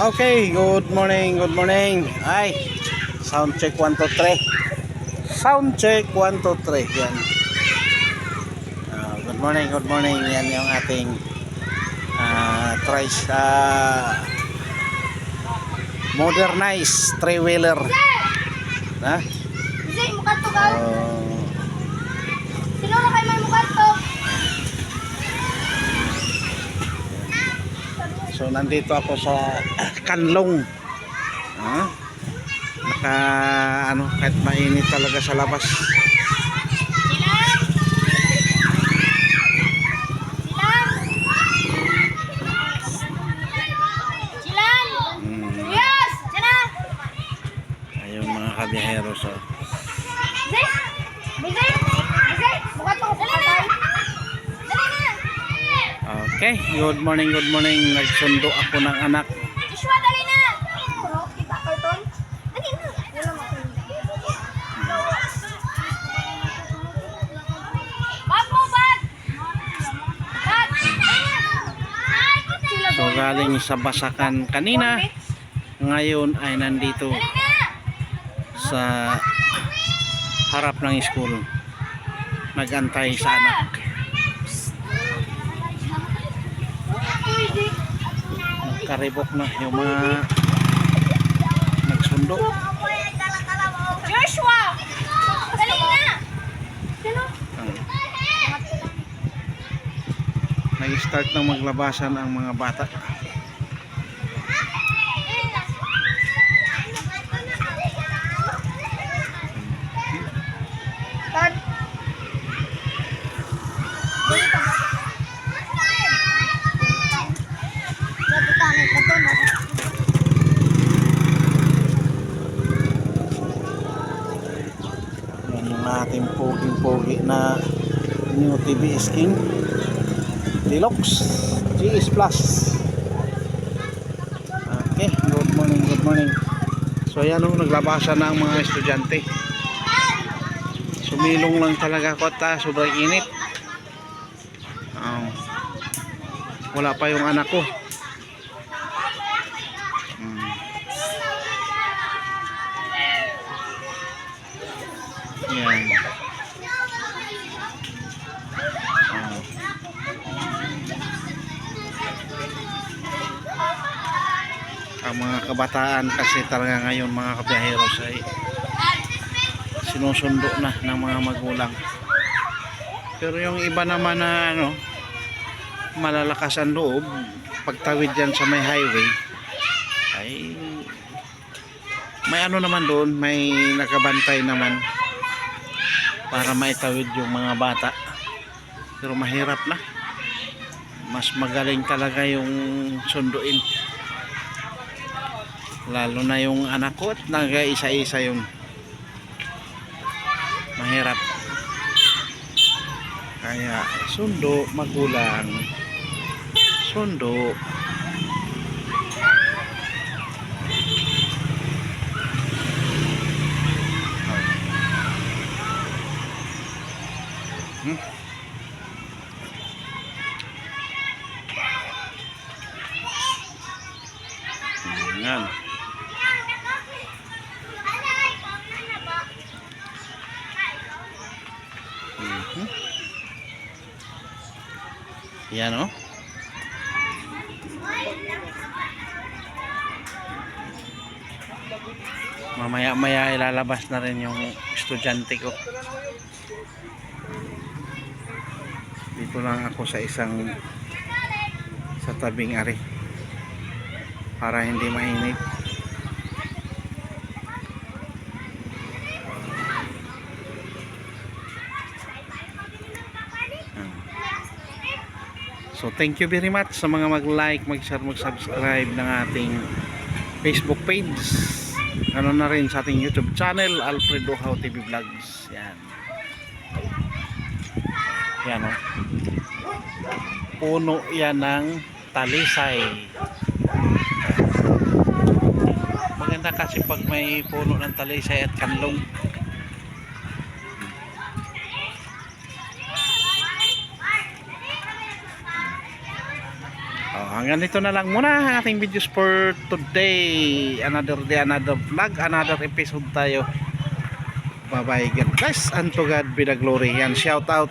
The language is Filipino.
Okay, good morning, good morning. Ay, sound check 1, 2, 3. Sound check 1, 2, 3. Yan. Ah, good morning, good morning. Yan yung ating uh, tries, uh, modernized three-wheeler. Ha? To ka. Oh, Sino na kayo may mukha to? So, nandito ako sa Kanlong. Ha? Naka, ano, kahit mainit talaga sa labas. Mm. Sina! Ayun mga kabiyahero so Zay! Zay! Zay! Mukha to ko patay. Dali na! Okay, good morning, good morning. Nagsundo ako ng anak. Joshua, dali na! So galing sa Basakan kanina, ngayon ay nandito sa harap ng school. Nagantay sa anak. Nagkaribok na yung mga nagsundo. Joshua! Dali na! Sino? Nag-start na maglabasan ang mga bata. Yung ating poging-pogi na new TV skin. Deluxe GS Plus. Okay, good morning, good morning. So yan o, naglabasan na ang mga estudyante. Sumilong lang talaga ako at ah, sobrang init. Oh. Wala pa yung anak ko. Yan. Oh. ang mga kabataan kasi talaga ngayon mga kabiyaheros ay sinusundo na ng mga magulang pero yung iba naman na ano malalakas ang loob pagtawid dyan sa may highway ay may ano naman doon may nakabantay naman para maitawid yung mga bata. Pero mahirap na. Mas magaling talaga yung sunduin. Lalo na yung anak ko at nag-isa-isa yung mahirap. Kaya sundo magulang. Sundo Hmm? Yan. Mhm. Yan oh. Mamaya maya ilalabas na rin yung estudyante ko. Dito lang ako sa isang sa tabing ari para hindi mainit. So thank you very much sa mga mag-like, mag-share, mag-subscribe ng ating Facebook page. Ano na rin sa ating YouTube channel, Alfredo How TV Vlogs. Yan. Yan o. Puno yan ng talisay. Maganda kasi pag may puno ng talisay at kanlong. Oh, hanggang dito na lang muna ang ating videos for today. Another day, another vlog, another episode tayo. Bye bye bless and to God be the glory. Yan, shout out